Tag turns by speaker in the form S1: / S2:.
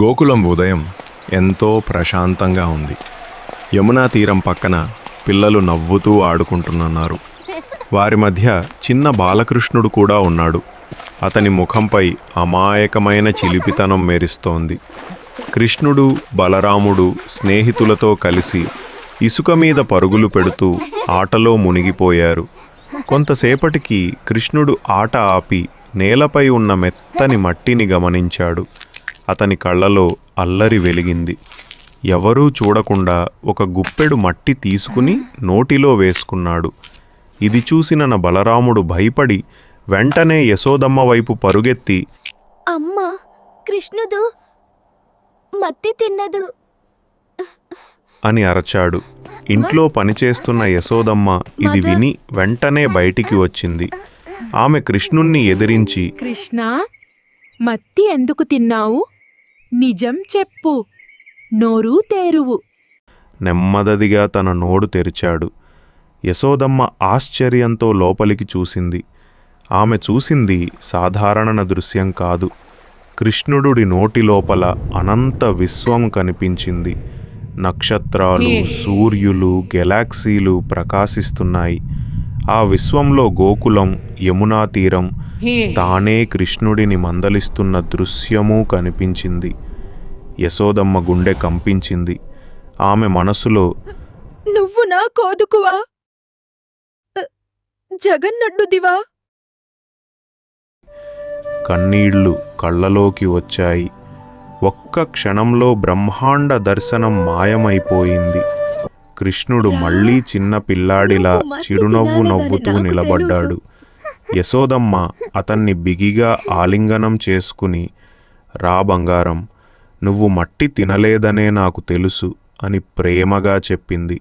S1: గోకులం ఉదయం ఎంతో ప్రశాంతంగా ఉంది. యమునా తీరం పక్కన పిల్లలు నవ్వుతూ ఆడుకుంటున్నారు. వారి మధ్య చిన్న బాలకృష్ణుడు కూడా ఉన్నాడు. అతని ముఖంపై అమాయకమైన చిలిపితనం మెరుస్తోంది. కృష్ణుడు బలరాముడు స్నేహితులతో కలిసి ఇసుక మీద పరుగులు పెడుతూ ఆటలో మునిగిపోయారు. కొంతసేపటికి కృష్ణుడు ఆట ఆపి నేలపై ఉన్న మెత్తని మట్టిని గమనించాడు. అతని కళ్ళలో అల్లరి వెలిగింది. ఎవరూ చూడకుండా ఒక గుప్పెడు మట్టి తీసుకుని నోటిలో వేసుకున్నాడు. ఇది చూసిన నా బలరాముడు భయపడి వెంటనే యశోదమ్మ వైపు పరుగెత్తి
S2: అమ్మ కృష్ణుడు మత్తి తిన్నదు.
S1: అని అరచాడు. ఇంట్లో పనిచేస్తున్న యశోదమ్మ ఇది విని వెంటనే బయటికి వచ్చింది. ఆమె కృష్ణుణ్ణి ఎదిరించి
S3: కృష్ణ మత్తి ఎందుకు తిన్నావు? నిజం చెప్పు. నోరు తేరువు.
S1: నెమ్మదిగా తన నోడు తెరిచాడు. యశోదమ్మ ఆశ్చర్యంతో లోపలికి చూసింది. ఆమె చూసింది సాధారణ దృశ్యం కాదు. కృష్ణుడి నోటి లోపల అనంత విశ్వం కనిపించింది. నక్షత్రాలు సూర్యులు గెలాక్సీలు ప్రకాశిస్తున్నాయి. ఆ విశ్వంలో గోకులం యమునా తీరం తానే కృష్ణుడిని మందలిస్తున్న దృశ్యమూ కనిపించింది. యశోదమ్మ గుండె కంపించింది. ఆమె మనసులో
S4: నువ్వు నా కోదుకువా? జగన్నడ్డుదివా
S1: కన్నీళ్ళు కళ్ళలోకి వచ్చాయి. ఒక్క క్షణంలో బ్రహ్మాండ దర్శనం మాయమైపోయింది. కృష్ణుడు మళ్ళీ చిన్న పిల్లాడిలా చిరునవ్వు నవ్వుతూ నిలబడ్డాడు. యశోదమ్మ అతన్ని బిగిగా ఆలింగనం చేసుకుని రా బంగారం నువ్వు మట్టి తినలేదనే నాకు తెలుసు అని ప్రేమగా చెప్పింది.